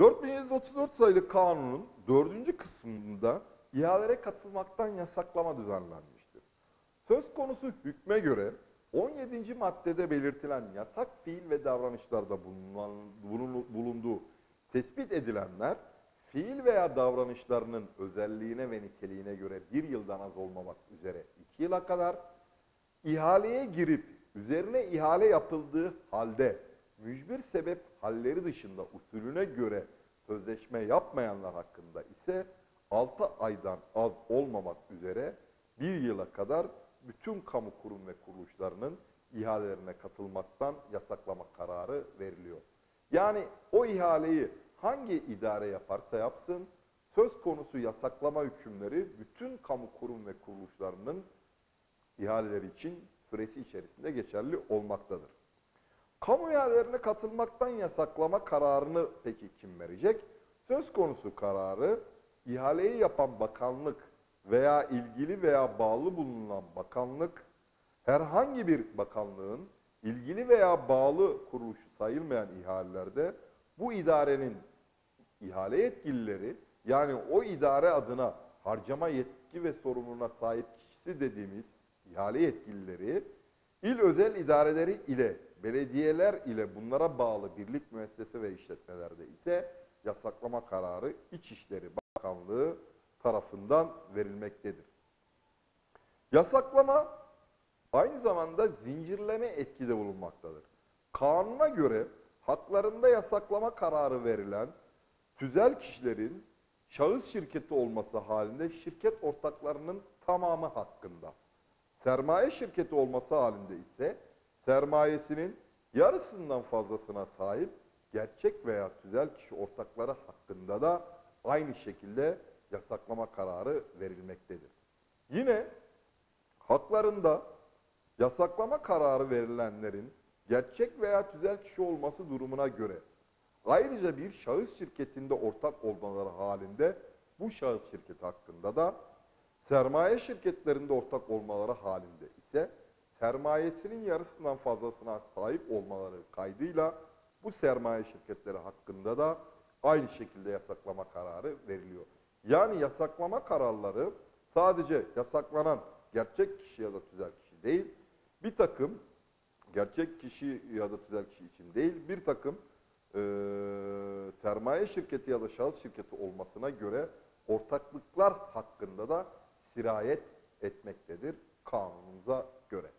4134 sayılı kanunun dördüncü kısmında ihalelere katılmaktan yasaklama düzenlenmiştir. Söz konusu hükme göre 17. maddede belirtilen yasak fiil ve davranışlarda bulunan, bulunduğu tespit edilenler fiil veya davranışlarının özelliğine ve niteliğine göre bir yıldan az olmamak üzere iki yıla kadar ihaleye girip üzerine ihale yapıldığı halde mücbir sebep halleri dışında usulüne göre sözleşme yapmayanlar hakkında ise 6 aydan az olmamak üzere bir yıla kadar bütün kamu kurum ve kuruluşlarının ihalelerine katılmaktan yasaklama kararı veriliyor. Yani o ihaleyi hangi idare yaparsa yapsın söz konusu yasaklama hükümleri bütün kamu kurum ve kuruluşlarının ihaleleri için süresi içerisinde geçerli olmaktadır. Kamu ihalelerine katılmaktan yasaklama kararını peki kim verecek? Söz konusu kararı ihaleyi yapan bakanlık veya ilgili veya bağlı bulunan bakanlık herhangi bir bakanlığın ilgili veya bağlı kuruluşu sayılmayan ihalelerde bu idarenin ihale yetkilileri yani o idare adına harcama yetki ve sorumluluğuna sahip kişisi dediğimiz ihale yetkilileri il özel idareleri ile belediyeler ile bunlara bağlı birlik müessese ve işletmelerde ise yasaklama kararı İçişleri Bakanlığı tarafından verilmektedir. Yasaklama aynı zamanda zincirleme etkide bulunmaktadır. Kanuna göre haklarında yasaklama kararı verilen tüzel kişilerin şahıs şirketi olması halinde şirket ortaklarının tamamı hakkında. Sermaye şirketi olması halinde ise sermayesinin yarısından fazlasına sahip gerçek veya tüzel kişi ortakları hakkında da aynı şekilde yasaklama kararı verilmektedir. Yine haklarında yasaklama kararı verilenlerin gerçek veya tüzel kişi olması durumuna göre ayrıca bir şahıs şirketinde ortak olmaları halinde bu şahıs şirketi hakkında da sermaye şirketlerinde ortak olmaları halinde ise sermayesinin yarısından fazlasına sahip olmaları kaydıyla bu sermaye şirketleri hakkında da aynı şekilde yasaklama kararı veriliyor. Yani yasaklama kararları sadece yasaklanan gerçek kişi ya da tüzel kişi değil, bir takım gerçek kişi ya da tüzel kişi için değil, bir takım eee, sermaye şirketi ya da şahıs şirketi olmasına göre ortaklıklar hakkında da sirayet etmektedir kanunumuza göre.